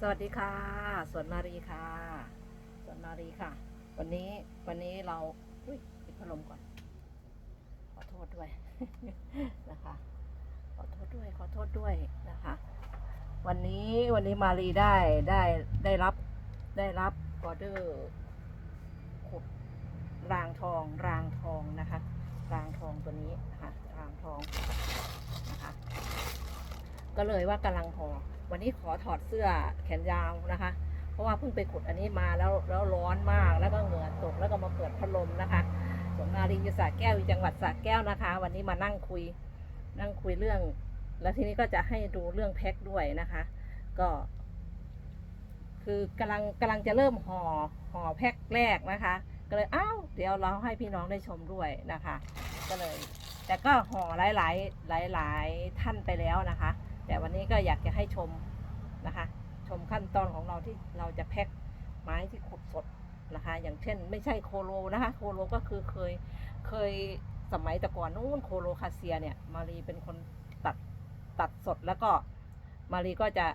สวัสดีค่ะ สวนมารีค่ะ สวนมารีค่ะ วันนี้วันนี้เราอุ้ยปิดพัดลมก่อน ขอโทษด้วยนะคะ ขอโทษด้วยขอโทษด้วยนะคะ วันนี้วันนี้มารีได้ได้ได้รับได้รับออเดอร์ขุดรางทองรางทองนะคะ รางทองตัวนี้นะคะรางทองนะคะ ก็เลยว่ากำลังพอวันนี้ขอถอดเสื้อแขนยาวนะคะ เพราะว่าเพิ่งไปขุดอันนี้มาแล้วแล้วร้อนมากแล้วก็เหงื่อตกแล้วก็มาเปิดพัดลมนะคะสวนมารีอยู่สระแก้วอยู่จังหวัดสระแก้วนะคะ วันนี้มานั่งคุยนั่งคุยเรื่อง แล้วทีนี้ก็จะให้ดูเรื่องแพ็คด้วยนะคะ ก็ คือกำลังกำลังจะเริ่มห่อห่อแพ็คแรกนะคะ ก็เลยอ้าวเดี๋ยวเราให้พี่น้องได้ชมด้วยนะคะ ก็เลย แต่ก็ห่อหลายหลายหลายหลาย ๆ ท่านไปแล้วนะคะ แต่วันนี้ก็อยากจะให้ชมนะคะ ชมขั้นตอนของเราที่เราจะแพ็คไม้ที่ขุดสดนะคะ อย่างเช่น ไม่ใช่โคโลนะคะ โคโลก็คือเคยเคยสมัยแต่ก่อนนู้นโคโลคาเซียเนี่ย มารีเป็นคนตัดตัดสดแล้วก็มารีก็จะ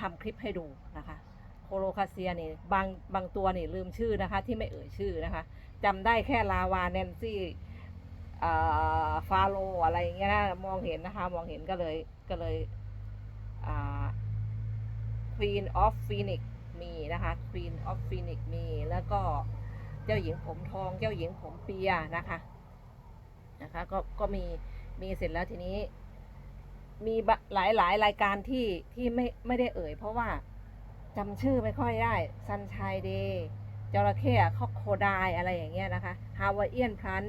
ทำคลิปให้ดูนะคะ โคโลคาเซียนี่บางบางตัวนี่ลืมชื่อนะคะ ที่ไม่เอ่ยชื่อนะคะจำได้แค่ลาวาแนนซี่ฟาโลอะไรอย่างเงี้ยนะมองเห็นนะคะ มองเห็นก็เลย ก็เลยอ่า Queen of Phoenix มีนะคะ Queen of Phoenix มีแล้วก็เจ้าหญิงผมทอง เจ้าหญิงผมเปียนะคะนะคะ ก็ก็มีมีเสร็จแล้วทีนี้ มีหลายหลายรายการที่ที่ไม่ไม่ได้เอ่ย เพราะว่าจำชื่อไม่ค่อยได้ซันชัยเดย์จระเข้คอกโคดายอะไรอย่างเงี้ยนะคะฮาวาเอียนพลัน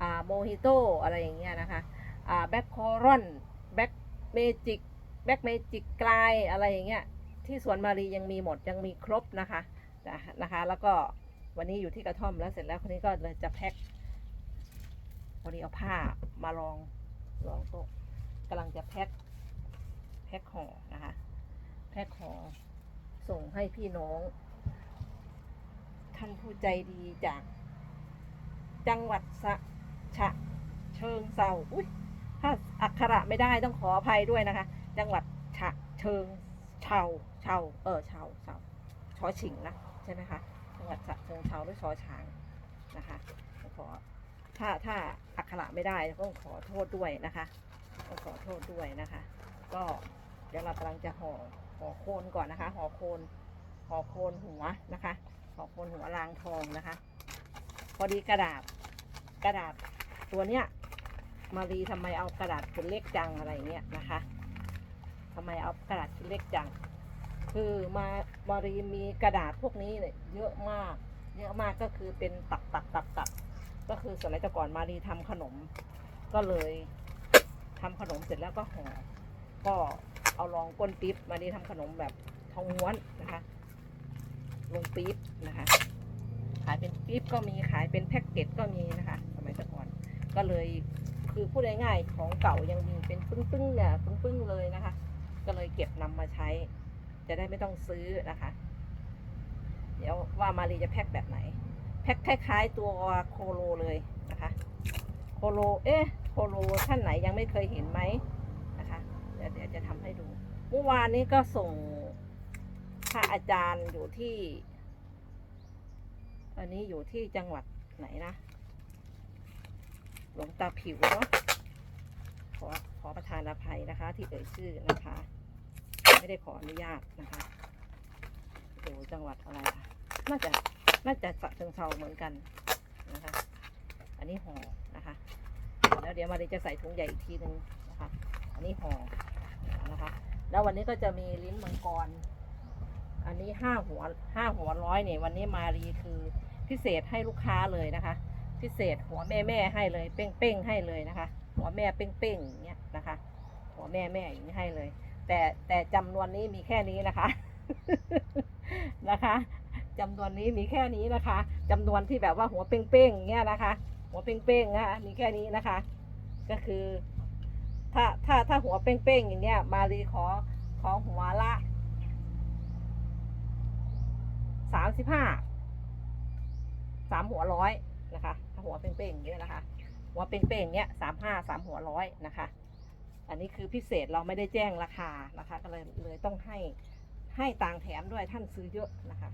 อ่าโมฮิโตอะไรอย่างเงี้ยนะคะอ่าแบ็คโครอน เมจิกแบ็กเมจิกกลายอะไรอย่างเงี้ยที่สวนมารียังมีหมดยังมีครบนะคะนะนะคะ แล้วก็วันนี้อยู่ที่กระท่อมแล้วเสร็จแล้วคนนี้ก็เลยจะแพ็ควันนี้เอาผ้ามาลองลองโต๊ะกำลังจะแพ็คแพ็คห่อนะคะ แพ็คห่อส่งให้พี่น้อง ท่านผู้ใจดีจาก จังหวัดสะฉะเชิงเซาอุ้ย ถ้าอักขระไม่ได้ต้องขออภัยด้วยนะคะ จังหวัดฉะเชิงเชาเชาเออเชาเชาชอฉิงนะใช่ไหมคะจังหวัดฉะเชิงเชาด้วยชอช้างนะคะต้องขอถ้าถ้าอักขระไม่ได้ต้องขอโทษด้วยนะคะต้องขอโทษด้วยนะคะ ก็เดี๋ยวเรากำลังจะห่อห่อโคนก่อนนะคะห่อโคนห่อโคนหัวนะคะห่อโคนหัวรางทองนะคะ พอดีกระดาษกระดาษตัวเนี้ย มารีทำไมเอากระดาษเป็นเล็กจังอะไรเงี้ยนะคะทำไมเอากระดาษเป็นเล็กจัง คือมามารีมีกระดาษพวกนี้เนี่ยเยอะมาก เยอะมากก็คือเป็นตักตักตักตักก็คือสมัยแต่ก่อนมารีทำขนม ก็เลยทำขนมเสร็จแล้วก็ห่อก็เอาลองก้นปิ๊บมารีทำขนมแบบทองม้วนนะคะลงปี๊บนะคะ ขายเป็นปี๊บก็มีขายเป็นแพ็กเกจก็มีนะคะ สมัยแต่ก่อนก็เลย คือพูดง่ายๆของเก่ายังมีเป็นปึ้งๆเนี่ยปึ้งๆเลยนะคะ ก็เลยเก็บนำมาใช้ จะได้ไม่ต้องซื้อนะคะ เดี๋ยวว่ามารีจะแพ็คแบบไหน แพ็คคล้าย ๆ ตัวโคโลเลยนะคะ โคโล เอ๊ะ โคโลท่านไหนยังไม่เคยเห็นไหมนะคะ เดี๋ยวเดี๋ยวจะทำให้ดู เมื่อวานนี้ก็ส่งพระอาจารย์อยู่ที่ อันนี้อยู่ที่จังหวัดไหนนะ หลวงตาผิวเนาะขอขอประทานอภัยนะคะ ที่เอ่ยชื่อนะคะ ไม่ได้ขออนุญาตนะคะอยู่จังหวัดอะไรอะน่าจะน่าจะสะเชิงเซาเหมือนกันนะคะ อันนี้ห่อนะคะ แล้วเดี๋ยวมาดีจะใส่ถุงใหญ่อีกทีหนึ่งนะคะ อันนี้ห่อนะคะ แล้ววันนี้ก็จะมีลิ้นมังกร อันนี้ห้าหัวห้าหัวร้อยเนี่ยวันนี้มารีคือพิเศษให้ลูกค้าเลยนะคะ พิเศษหัวแม่แม่ให้เลย เป้งเป้งๆให้เลยนะคะ หัวแม่เป้งเป้งๆอย่างเงี้ยนะคะ หัวแม่แม่อย่างนี้ให้เลย แต่แต่จำนวนนี้มีแค่นี้นะคะนะคะจำนวนนี้มีแค่นี้นะคะจำนวนที่แบบว่าหัวเป้งเป้งๆอย่างเงี้ยนะคะ หัวเป้งเป้งๆนะคะมีแค่นี้นะคะ ก็คือ ถ้าถ้าถ้าหัวเป้งเป้งๆอย่างเงี้ย มารีขอขอหัวละสามสิบห้าสามหัวร้อยนะคะ หัวเป้งๆอย่างเงี้ยนะคะ หัวเป้งๆเนี้ยสามห้าสามหัวร้อยนะคะ อันนี้คือพิเศษเราไม่ได้แจ้งราคานะคะ ก็เลยเลยต้องให้ให้ต่างแถมด้วยท่านซื้อเยอะนะคะ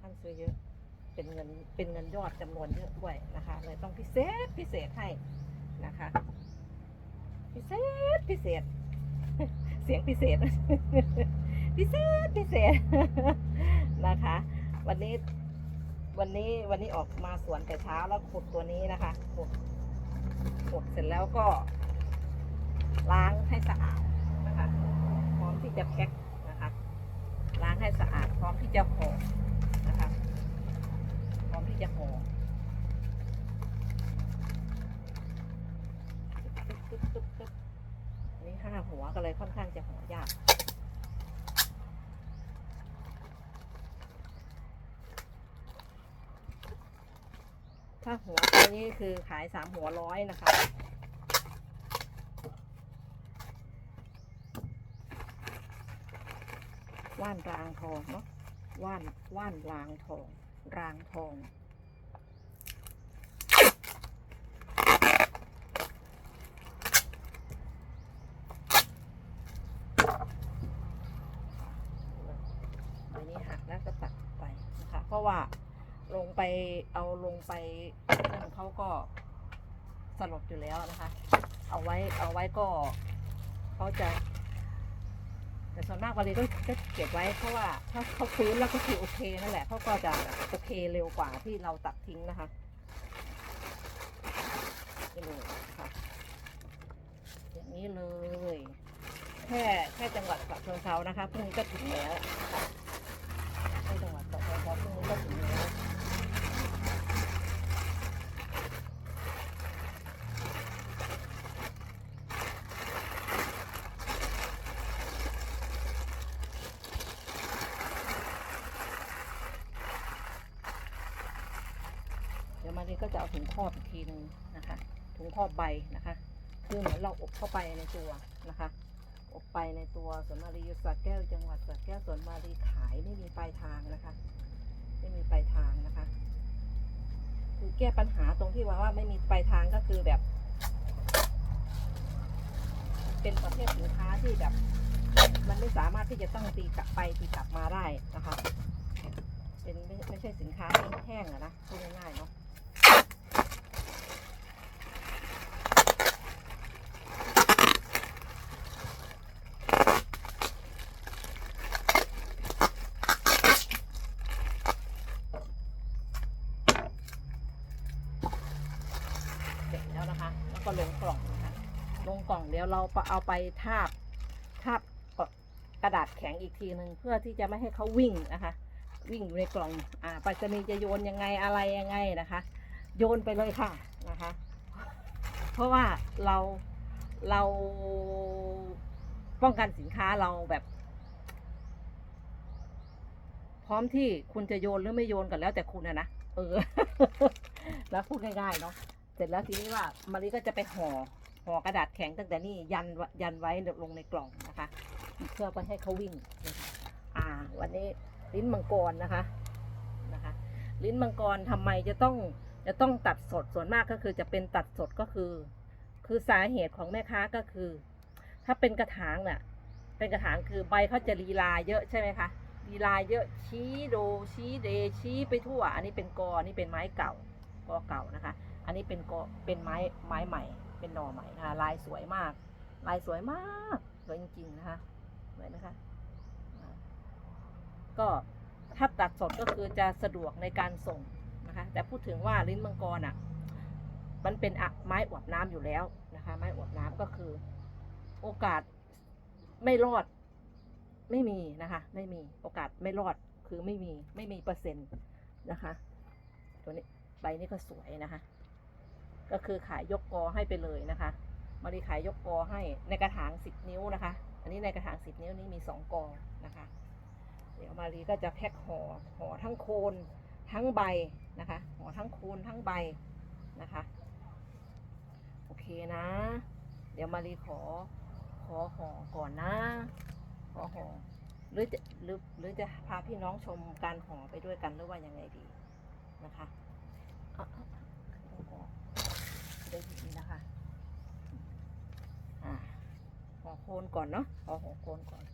ท่านซื้อเยอะเป็นเงินเป็นเงินยอดจำนวนเยอะด้วยนะคะ เลยต้องพิเศษพิเศษให้นะคะ พิเศษพิเศษ เสียงพิเศษ พิเศษพิเศษนะคะ วันนี้ วันนี้วันนี้ออกมาสวนแต่เช้าแล้วขุดตัวนี้นะคะขุดขุดเสร็จแล้วก็ ล้างให้สะอาดนะคะพร้อมที่จะแพ็คนะคะล้างให้สะอาดพร้อมที่จะห่อนะคะพร้อมที่จะห่อตึ๊บตึ๊บตึ๊บตึ๊บอันนี้ห้าหัวก็เลยค่อนข้างจะห่อยาก ถ้าหัวตัวนี้คือขายสามหัวร้อยนะคะ ว่านรางทองเนาะ ว่านว่านรางทอง รางทองอันนี้หักแล้วก็ตัดไปนะคะเพราะว่าลงไปเอาลงไป เขาก็สลบอยู่แล้วนะคะ เอาไว้เอาไว้ก็เขาจะ แต่ส่วนมากวันนี้ก็จะเก็บไว้เพราะว่าถ้าเขาฟื้นแล้วก็คือโอเคนั่นแหละเขาก็จะโอเคเร็วกว่าที่เราตัดทิ้งนะคะนี่เลยนะคะอย่างนี้เลย แค่แค่จังหวัดฉะเชิงเทรานะคะพรุ่งนี้ก็ถึงแล้วนะคะแค่จังหวัดฉะเชิงเทราพรุ่งนี้ก็ถึงแล้วเดี๋ยวมานี้ ก็จะเอาถุงครอบอีกทีหนึงนะคะ ถุงครอบใบนะคะ คือเหมือนเราอบเข้าไปในตัวนะคะ อบไปในตัวสวนมารีสระแก้วจังหวัดสระแก้วสวนมารีขายไม่มีปลายทางนะคะ ไม่มีปลายทางนะคะ คือแก้ปัญหาตรงที่ว่าว่าไม่มีปลายทางก็คือแบบ เป็นประเภทสินค้าที่แบบ มันไม่สามารถที่จะต้องตีกลับไปตีกลับมาได้นะคะ เป็นไม่ไม่ใช่สินค้าแห้งๆอะนะพูดง่ายๆเนาะ เสร็จแล้วนะคะ แล้วก็ลงกล่องนะคะ ลงกล่องเดี๋ยวเราเอาไปทาบทาบกระดาษแข็งอีกทีหนึ่งเพื่อที่จะไม่ให้เขาวิ่งนะคะ วิ่งอยู่ในกล่องอ่าไปรษณีจะโยนยังไงอะไรยังไงนะคะ โยนไปเลยค่ะนะคะ เพราะว่าเราเราป้องกันสินค้าเราแบบ พร้อมที่คุณจะโยนหรือไม่โยนกันแล้วแต่คุณนะนะเออ แล้วพูดง่ายๆเนาะเสร็จแล้วทีนี้ว่ามารีก็จะไปห่อ ห่อกระดาษแข็งตั้งแต่นี่ยันยันไว้ลงในกล่องนะคะ เพื่อไปให้เขาวิ่งนะคะอ่า วันนี้ลิ้นมังกรนะคะนะคะ ลิ้นมังกรทำไมจะต้องจะต้องตัดสดส่วนมากก็คือจะเป็นตัดสดก็คือ คือสาเหตุของแม่ค้าก็คือ ถ้าเป็นกระถางน่ะ เป็นกระถางคือใบเขาจะลีลาเยอะใช่ไหมคะลีลาเยอะชี้โดชี้เดชี้ไปทั่ว อันนี้เป็นกอนนี้เป็นไม้เก่ากอเก่านะคะ อันนี้เป็นกอเป็นไม้ไม้ใหม่ เป็นหน่อใหม่นะคะลายสวยมาก ลายสวยมากสวยจริงๆนะคะสวยไหมคะก็ถ้าตัดสดก็คือจะสะดวกในการส่งนะคะ แต่พูดถึงว่าลิ้นมังกรอะ มันเป็นอะไม้อวบน้ำอยู่แล้วนะคะ ไม้อวบน้ำก็คือ โอกาสไม่รอด ไม่มีนะคะ ไม่มีโอกาสไม่รอดคือไม่มีไม่มีเปอร์เซ็นต์นะคะ ตัวนี้ใบนี้ก็สวยนะคะ ก็คือขายยกกอให้ไปเลยนะคะมารีขายยกกอให้ในกระถางสิบนิ้วนะคะ อันนี้ในกระถางสิบนิ้วนี้มีสองกอนะคะ เดี๋ยวมารีก็จะแพ็คห่อห่อทั้งโคนทั้งใบนะคะห่อทั้งโคนทั้งใบนะคะ โอเคนะ เดี๋ยวมารีขอขอห่อก่อนนะขอห่อหรือจะหรือหรือจะพาพี่น้องชมการห่อไปด้วยกันหรือว่ายังไงดีนะคะ ได้แบบนี้นะคะห่อโคนก่อนเนาะห่อห่อโคนก่อน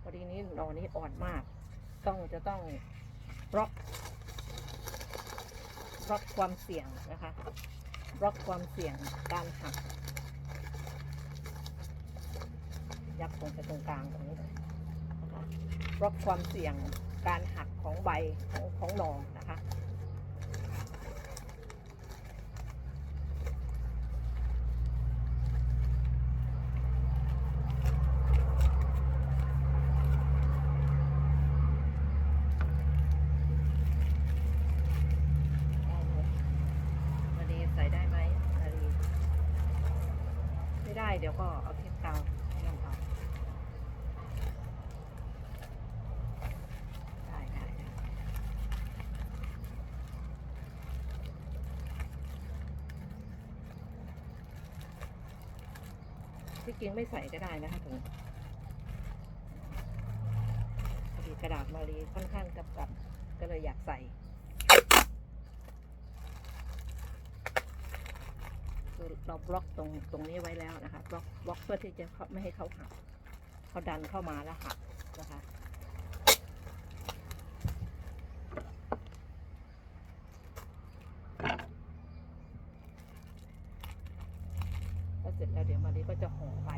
พอดีนี้ดอกนี้อ่อนมาก ต้องจะต้องร็อกร็อกความเสี่ยงนะคะร็อกความเสี่ยงการหัก ยับตรงไปตรงกลางตรงนี้เลยนะคะเพราะความเสี่ยงการหักของใบของของหนอนะคะ ได้เลยมารีใส่ได้ไหมมารีไม่ได้เดี๋ยวก็เอาเทปกาวให้มันเอาได้ได้ได้ ที่จริงไม่ใส่ก็ได้นะคะถุงพอดีกระดาษมารีค่อนข้างกับกับก็เลยอยากใส่คือเราบล็อกตรงตรงนี้ไว้แล้วนะคะบล็อกบล็อกเพื่อที่จะไม่ให้เขาหักเขาดันเข้ามาแล้วหักนะคะแล้วเสร็จแล้วเดี๋ยวมารีก็จะห่อไป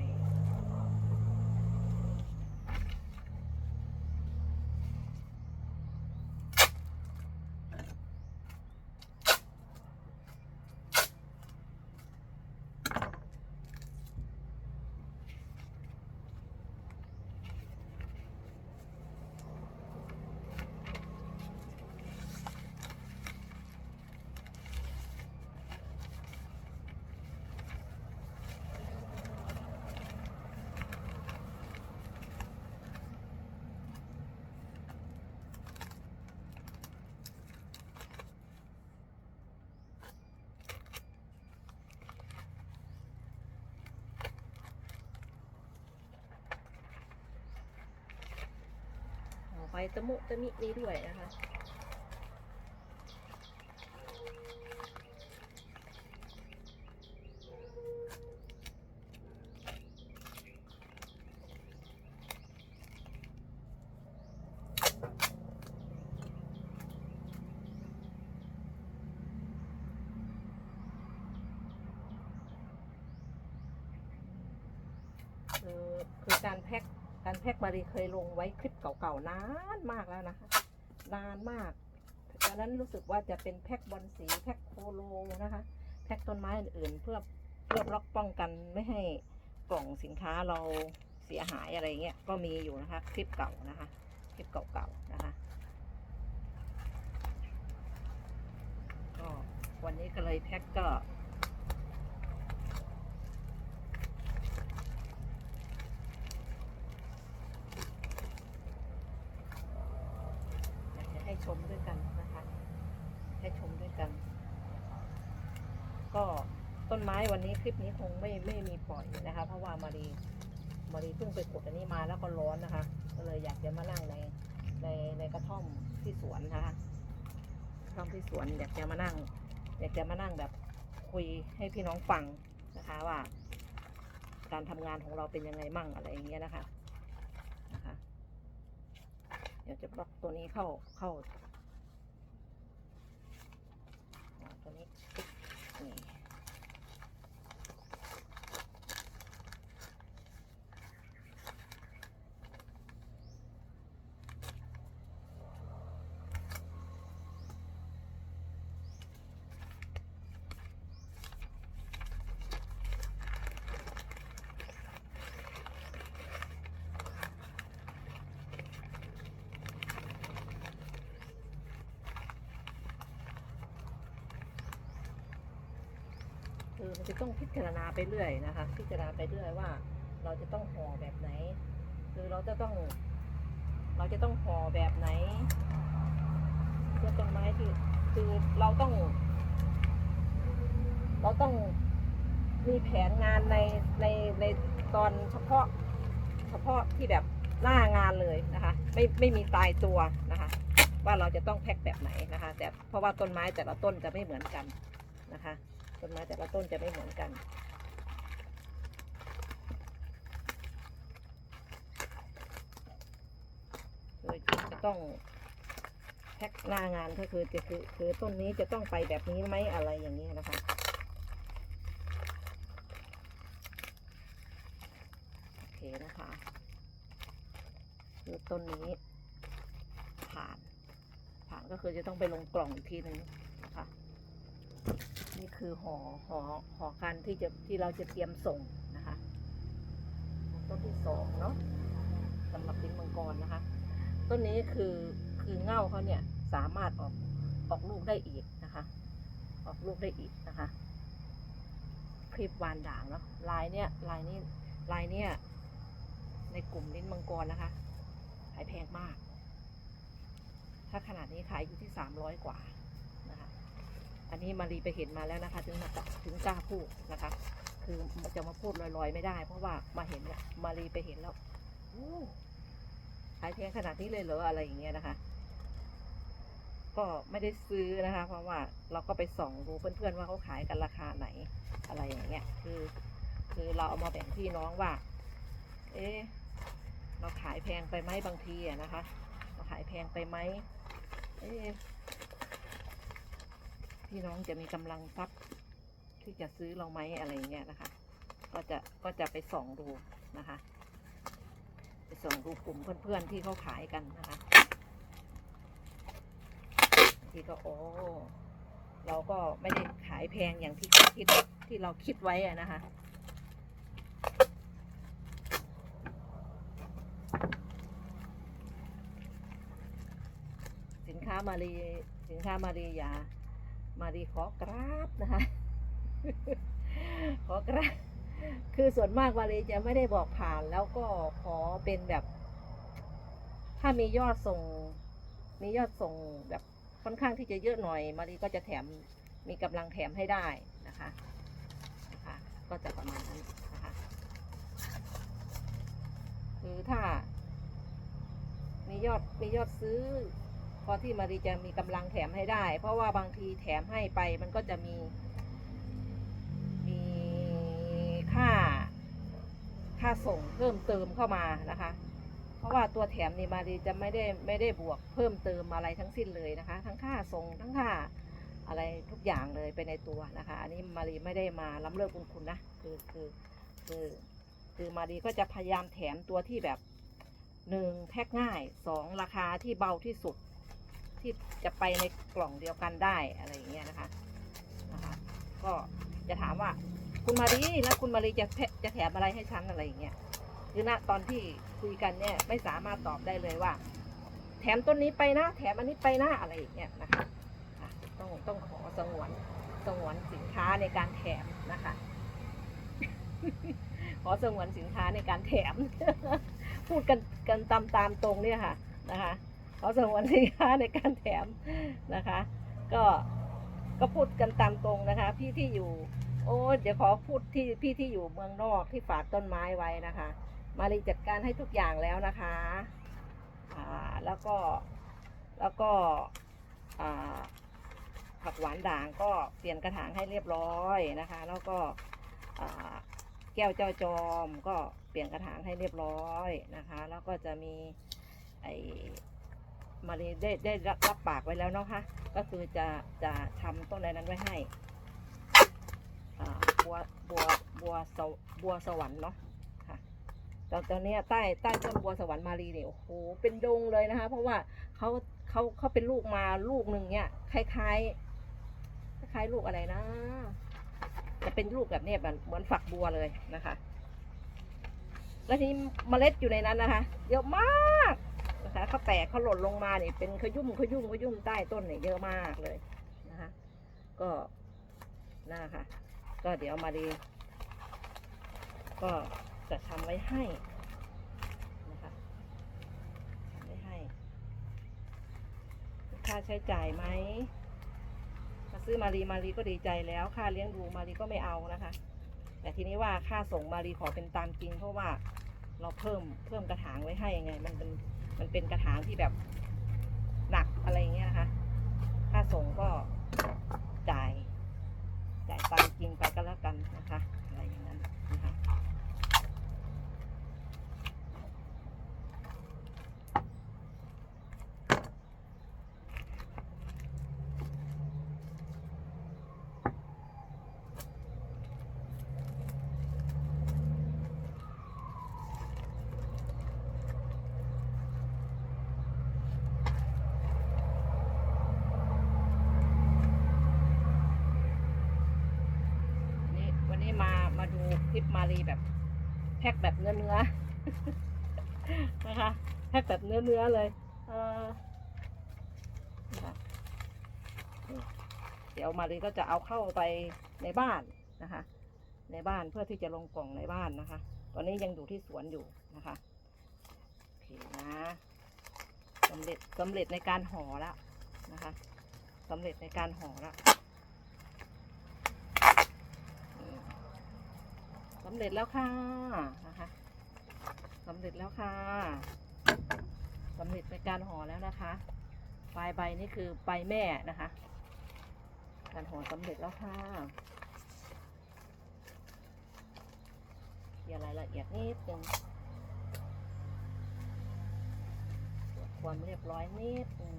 ห่ อไปตะมุตะมินี้ด้วยนะคะ คือการแพ็ค การแพ็คมารีเคยลงไว้คลิปเก่าๆนานมากแล้วนะคะ นานมากตอนนั้นรู้สึกว่าจะเป็นแพ็คบอลสีแพ็คโคโลนะคะ แพ็คต้นไม้อื่นๆเพื่อเพื่อบล็อกป้องกันไม่ให้กล่องสินค้าเราเสียหายอะไรเงี้ยก็มีอยู่นะคะ คลิปเก่านะคะ คลิปเก่าๆนะคะก็วันนี้ก็เลยแพ็คก็จะให้ชมด้วยกันนะคะ ให้ชมด้วยกัน ก็ต้นไม้วันนี้คลิปนี้คงไม่ไม่มีปล่อยนะคะ เพราะว่ามารีมารีเพิ่งไปขุดอันนี้มาแล้วก็ร้อนนะคะ ก็เลยอยากจะมานั่งในในในกระท่อมที่สวนนะคะกระท่อมที่สวนอยากจะมานั่ง อยากจะมานั่งแบบคุยให้พี่น้องฟังนะคะว่า การทำงานของเราเป็นยังไงมั่งอะไรอย่างเงี้ยนะคะนะคะเดี๋ยวจะบล็อกตัวนี้เข้าเข้าตัวนี้ปึ๊ บ คือมันจะต้องพิจารณาไปเรื่อยนะคะ พิจารณาไปเรื่อยว่า เราจะต้องห่อแบบไหน คือเราจะต้อง เราจะต้องห่อแบบไหนเพื่อต้นไม้ที่คือเราต้อง เราต้องมีแผนงานในในในตอนเฉพาะ เฉพาะที่แบบหน้างานเลยนะคะ ไม่ไม่มีตายตัวนะคะ ว่าเราจะต้องแพ็คแบบไหนนะคะ แต่เพราะว่าต้นไม้แต่ละต้นจะไม่เหมือนกันนะคะ นไม้แต่ละต้นจะไม่เหมือนกันกต้องแพ็คหน้างานก็คือจะคือคือต้นนี้จะต้องไปแบบนี้ไหมอะไรอย่างนี้นะคะโอเคนะคะคือต้นนี้ผ่าน ผ่านก็คือจะต้องไปลงกล่องอีกทีหนึ่งนะคะ นี่คือห่อห่อห่อกันที่จะที่เราจะเตรียมส่งนะคะ ต้นที่สองเนาะสำหรับลิ้นมังกรนะคะ ต้นนี้คือคือเง่าเขาเนี่ยสามารถออกออกลูกได้อีกนะคะ ออกลูกได้อีกนะคะ คลิปวานด่างเนาะลายเนี่ยลายนี้ลายเนี่ยในกลุ่มลิ้นมังกรนะคะขายแพงมาก ถ้าขนาดนี้ขายอยู่ที่สามร้อยกว่า อันนี้มารีไปเห็นมาแล้วนะคะ ถึงมาถึงกล้าพูดนะคะ คือจะมาพูดลอยๆไม่ได้ เพราะว่ามาเห็นเนี่ยมารีไปเห็นแล้วขายแพงขนาดนี้เลยเหรออะไรอย่างเงี้ยนะคะ ก็ไม่ได้ซื้อนะคะ เพราะว่าเราก็ไปส่องดูเพื่อนๆว่าเขาขายกันราคาไหนอะไรอย่างเงี้ย คือ คือเราเอามาแบ่งพี่น้องว่า เอ๊เราขายแพงไปไหมบางทีอะนะคะ เราขายแพงไปไหมเอ๊ พี่น้องจะมีกำลังทรัพย์ที่จะซื้อเราไหมอะไรอย่างเงี้ยนะคะ ก็จะก็จะไปส่องดูนะคะ ไปส่องดูกลุ่มเพื่อนๆที่เขาขายกันนะคะทีก็โอ้เราก็ไม่ได้ขายแพงอย่างที่คิดที่เราคิดไว้อะนะคะสินค้ามารีสินค้ามารียา มารีขอกราบนะคะ ขอกราบ คือส่วนมากมารีจะไม่ได้บอกผ่านแล้วก็ขอเป็นแบบ ถ้ามียอดส่ง มียอดส่งแบบค่อนข้างที่จะเยอะหน่อย มารีก็จะแถมมีกำลังแถมให้ได้นะคะนะคะ ก็จะประมาณนั้นนะคะคือถ้า มียอดมียอดซื้อ พอที่มารีจะมีกำลังแถมให้ได้ เพราะว่าบางทีแถมให้ไปมันก็จะมี มีค่า ค่าส่งเพิ่มเติมเข้ามานะคะ เพราะว่าตัวแถมนี่มารีจะไม่ได้ไม่ได้บวกเพิ่มเติมอะไรทั้งสิ้นเลยนะคะ ทั้งค่าส่งทั้งค่าอะไรทุกอย่างเลยไปในตัวนะคะ อันนี้มารีไม่ได้มาล้ำเลิกบุญคุณนะคือคือคือคือมารีก็จะพยายามแถมตัวที่แบบหนึ่งแพ็คง่ายสองราคาที่เบาที่สุด ที่จะไปในกล่องเดียวกันได้อะไรอย่างเงี้ยนะคะนะคะ ก็จะถามว่าคุณมารีแล้วคุณมารีจะแถจะแถมอะไรให้ฉันอะไรอย่างเงี้ยคือณตอนที่คุยกันเนี่ยไม่สามารถตอบได้เลยว่า แถมต้นนี้ไปนะแถมอันนี้ไปนะอะไรอย่างเงี้ยนะคะต้องต้องขอสงวนสงวนสินค้าในการแถมนะคะ ขอสงวนสินค้าในการแถม พูดกันกันตามตามตรงเนี่ยค่ะนะคะ ขอสงวนสินค้าในการแถมนะคะ ก็ก็พูดกันตามตรงนะคะ พี่ที่อยู่ โอ้เดี๋ยวขอพูดที่พี่ที่อยู่เมืองนอกที่ฝากต้นไม้ไว้นะคะ มารีจัดการให้ทุกอย่างแล้วนะคะอ่าแล้วก็แล้วก็อ่าผักหวานด่างก็เปลี่ยนกระถางให้เรียบร้อยนะคะ แล้วก็อ่าแก้วเจ้าจอมก็เปลี่ยนกระถางให้เรียบร้อยนะคะ แล้วก็จะมีไอ มารีได้ได้รับรับปากไว้แล้วเนาะคะก็คือจะจะทำต้นอะไรนั้นไว้ให้บัวบัวบัวสวบัวสวรรค์เนาะค่ะตอนตอนนี้ใต้ใต้ต้นบัวสวรรค์มารีเนี่ยโอ้โหเป็นดงเลยนะคะ เพราะว่าเขาเขาเขาเป็นลูกมาลูกหนึ่งเนี่ยคล้ายคล้ายคล้ายลูกอะไรนะจะเป็นลูกแบบเนี้ยเหมือนเหมือนฝักบัวเลยนะคะ แล้วทีนี้เมล็ดอยู่ในนั้นนะคะเยอะมาก นะคะเขาแตกเขาหล่นลงมาเนี่ยเป็นขยุ่มขยุ่มขยุ่มใต้ต้นเนี่ยเยอะมากเลยนะคะก็นั่นแหละค่ะ ก็เดี๋ยวมาดี ก็จะทำไว้ให้นะคะทำไว้ให้ ค่าใช้จ่ายไหมถ้าซื้อมารีมารีก็ดีใจแล้ว ค่าเลี้ยงดูมารีก็ไม่เอานะคะ แต่ทีนี้ว่าค่าส่งมารีขอเป็นตามจริงเพราะว่าเราเพิ่มเพิ่มกระถางไว้ให้ยังไง มันเป็น มันเป็นกระถางที่แบบหนักอะไรเงี้ยนะคะ ค่าส่งก็จ่าย จ่ายตามจริงไปก็แล้วกันนะคะ อะไรอย่างนั้นนะคะ ลิปมารีแบบแพ็คแบบเนื้อเนื้อนะคะแพ็คแบบเนื้อเนื้อเลยเออเดี๋ยวมารีก็จะเอาเข้าไปในบ้านนะคะ ในบ้านเพื่อที่จะลงกล่องในบ้านนะคะ ตอนนี้ยังอยู่ที่สวนอยู่นะคะโอเคนะสำเร็จสำเร็จในการห่อแล้วนะคะสำเร็จในการห่อแล้วอืม สำเร็จแล้วค่ะนะคะสำเร็จแล้วค่ะสำเร็จในการห่อแล้วนะคะปลายใบนี่คือใบแม่นะคะ การห่อสำเร็จแล้วค่ะอย่ารายละเอียดนิดนึงความเรียบร้อยนิดนึง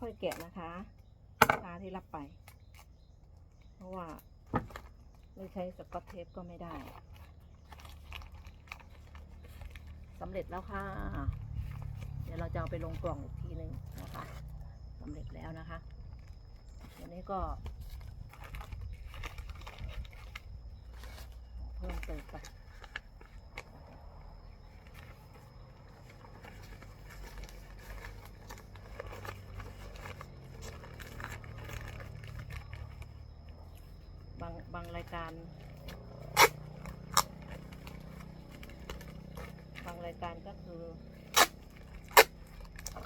ค่อยๆแกะนะคะตาที่รับไป เพราะว่าไม่ใช้สกอตเทปก็ไม่ได้สำเร็จแล้วค่ะ เดี๋ยวเราจะเอาไปลงกล่องอีกทีนึงนะคะสำเร็จแล้วนะคะวันนี้ก็เพิ่มเติมไปบางบาง รายการบางรายการก็คือ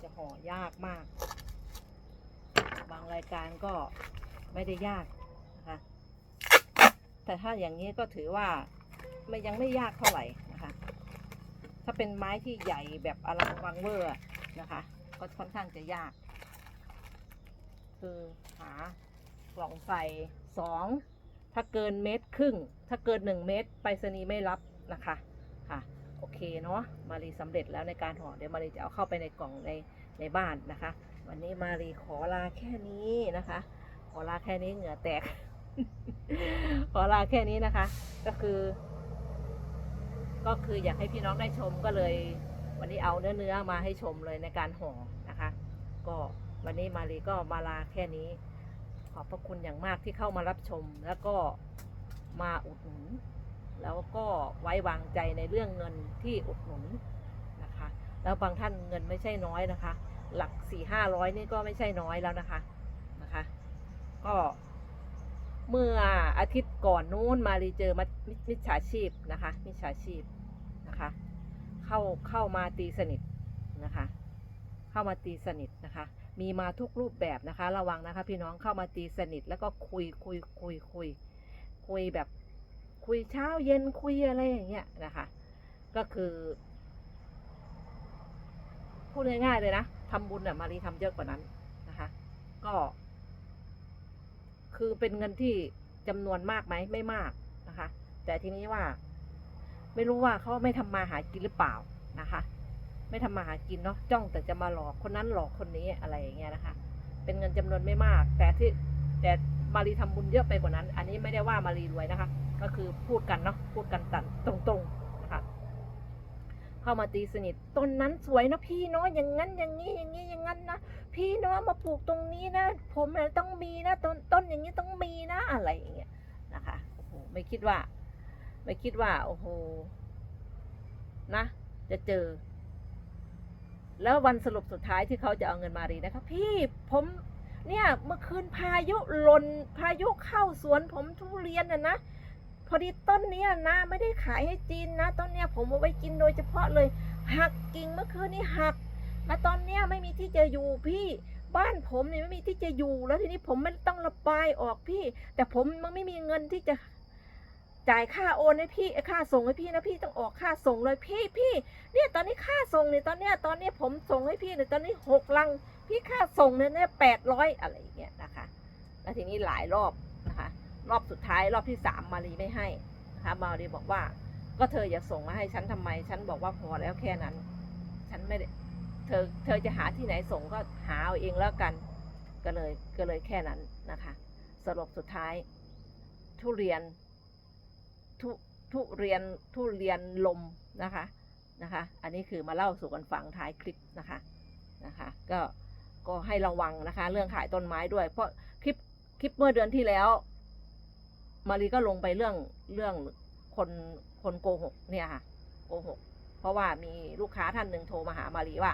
จะห่อยากมาก บางรายการก็ไม่ได้ยากนะคะแต่ถ้าอย่างนี้ก็ถือว่าไม่ยังไม่ยากเท่าไหร่นะคะ ถ้าเป็นไม้ที่ใหญ่แบบอลังวังเวอร์นะคะ ก็ค่อนข้างจะยาก คือหากล่องใส่สอง ถ้าเกินเมตรครึ่ง ถ้าเกินหนึ่งเมตรไปรษณีย์ไม่รับนะคะค่ะโอเคเนาะมารีสำเร็จแล้วในการห่อเดี๋ยวมารีจะเอาเข้าไปในกล่องในในบ้านนะคะ วันนี้มารีขอลาแค่นี้นะคะ ขอลาแค่นี้เหงื่อแตก ขอลาแค่นี้นะคะ ก็คือ ก็คืออยากให้พี่น้องได้ชมก็เลย วันนี้เอาเนื้อเนื้อมาให้ชมเลยในการห่อนะคะ ก็วันนี้มารีก็มาลาแค่นี้ อบพระคุณอย่างมากที่เข้ามารับชม แล้วก็มาอุดหนุน แล้วก็ไว้วางใจในเรื่องเงินที่อุดหนุนนะคะ แล้วบางท่านเงินไม่ใช่น้อยนะคะ หลักสี่ห้าร้อยนี่ก็ไม่ใช่น้อยแล้วนะคะนะคะ ก็เมื่ออาทิตย์ก่อนนู้นมารีเจอมามิมจฉาชีพนะคะมิจฉาชีพนะคะ เข้าเข้ามาตีสนิทนะคะ เข้ามาตีสนิทนะคะ มีมาทุกรูปแบบนะคะ ระวังนะคะ พี่น้องเข้ามาตีสนิทแล้วก็คุยคุยคุยคุยคุยแบบคุยเช้าเย็นคุยอะไรอย่างเงี้ยนะคะ ก็คือพูดง่ายๆเลยนะทำบุญอะมารีทำเยอะกว่านั้นนะคะ ก็ คือเป็นเงินที่จำนวนมากไหมไม่มากนะคะ แต่ทีนี้ว่า ไม่รู้ว่าเขาไม่ทำมาหากินหรือเปล่านะคะ ไม่ทำมาหากินเนาะจ้องแต่จะมาหลอกคนนั้นหลอกคนนี้อะไรอย่างเงี้ยนะคะ เป็นเงินจำนวนไม่มาก แต่ที่แต่มารีทำบุญเยอะไปกว่านั้น อันนี้ไม่ได้ว่ามารีรวยนะคะ ก็คือพูดกันเนาะพูดกันตัดตรงๆนะคะเข้ามาตีสนิทต้นนั้นสวยนะพี่เนาะอย่างนั้นอย่างนี้อย่างนี้อย่างนั้นนะพี่เนาะมาปลูกตรงนี้นะผมต้องมีนะต้นต้นอย่างนี้ต้องมีนะอะไรอย่างเงี้ยนะคะโอ้โหไม่คิดว่า ไม่คิดว่า โอ้โหนะ จะเจอ แล้ววันสรุปสุดท้ายที่เขาจะเอาเงินมารีนะคะพี่ผมเนี่ยเมื่อคืนพายุลนพายุเข้าสวนผมทุเรียนน่ะนะพอดีต้นเนี้ยนะไม่ได้ขายให้จีนนะต้นเนี้ยผมเอาไว้กินโดยเฉพาะเลย หักกิ่งเมื่อคืนนี้หักแล้วตอนเนี้ยไม่มีที่จะอยู่พี่บ้านผมเนี่ยไม่มีที่จะอยู่แล้วทีนี้ผมไม่ต้องระบายออกพี่ แต่ผมมันไม่มีเงินที่จะ จ่ายค่าโอนให้พี่ค่าส่งให้พี่นะพี่ต้องออกค่าส่งเลยพี่พี่เนี่ยตอนนี้ค่าส่งเนี่ยตอนเนี้ยตอนเนี้ยผมส่งให้พี่เนี่ยตอนนี้หกลัง พี่ค่าส่งเนี่ยเนี่ยแปดร้อยอะไรอย่างเงี้ยนะคะ แล้วทีนี้หลายรอบนะคะ รอบสุดท้ายรอบที่สามมารีไม่ให้นะคะมารีบอกว่า ก็เธออย่าส่งมาให้ฉันทำไม ฉันบอกว่าพอแล้วแค่นั้น ฉันไม่ได้เธอเธอจะหาที่ไหนส่งก็หาเอาเองแล้วกันก็เลยก็เลยแค่นั้นนะคะ สรุปสุดท้ายทุเรียน ทุทุเรียนทุเรียนลมนะคะนะคะ อันนี้คือมาเล่าสู่กันฟังท้ายคลิปนะคะนะคะ ก็ก็ให้ระวังนะคะ เรื่องขายต้นไม้ด้วย เพราะคลิปคลิปเมื่อเดือนที่แล้ว มารีก็ลงไปเรื่องเรื่องคนคนโกหกเนี่ยค่ะโกหกเพราะว่ามีลูกค้าท่านหนึ่งโทรมาหามารีว่า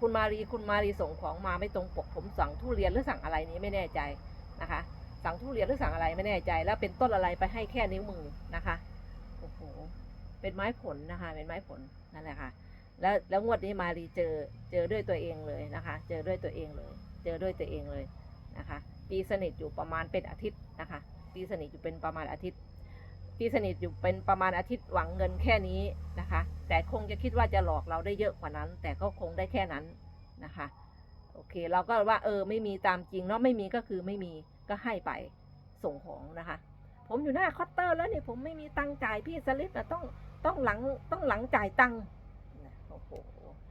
คุณมารีคุณมารีส่งของมาไม่ตรงปกผมสั่งทุเรียนหรือสั่งอะไรนี้ไม่แน่ใจนะคะ สั่งทุเรียนหรือสั่งอะไรไม่แน่ใจ แล้วเป็นต้นอะไรไปให้แค่นิ้วมือนะคะโอ้โหเป็นไม้ผลนะคะ เป็นไม้ผลนั่นแหละค่ะ แล้วแล้วงวดนี้มารีเจอเจอด้วยตัวเองเลยนะคะ เจอด้วยตัวเองเลย เจอด้วยตัวเองเลยนะคะตีสนิทอยู่ประมาณเป็นอาทิตย์นะคะตีสนิทอยู่เป็นประมาณอาทิตย์ตีสนิทอยู่เป็นประมาณอาทิตย์หวังเงินแค่นี้นะคะ แต่คงจะคิดว่าจะหลอกเราได้เยอะกว่านั้น แต่ก็คงได้แค่นั้นนะคะ โอเค เราก็ว่าเออไม่มีตามจริงเนาะไม่มีก็คือไม่มี ก็ให้ไปส่งของนะคะ ผมอยู่หน้าเคาน์เตอร์แล้วเนี่ยผมไม่มีตังค์จ่ายพี่สลิปนะต้องต้องหลังต้องหลังจ่ายตังค์โอ้โห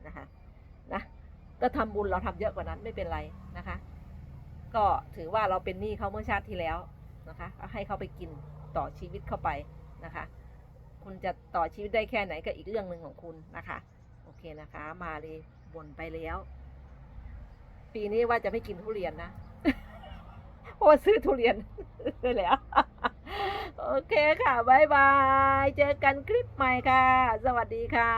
นะคะนะก็ทำบุญเราทำเยอะกว่านั้นไม่เป็นไรนะคะ ก็ถือว่าเราเป็นหนี้เขาเมื่อชาติที่แล้วนะคะก็ให้เขาไปกินต่อชีวิตเข้าไปนะคะ คุณจะต่อชีวิตได้แค่ไหนก็อีกเรื่องหนึ่งของคุณนะคะ โอเคนะคะ มาเลยบ่นไปแล้ว ปีนี้ว่าจะไม่กินทุเรียนนะ ราะว่าซื้อทุเรียนไปแล้ว โอเคค่ะบายบาย เจอกันคลิปใหม่ค่ะ สวัสดีค่ะ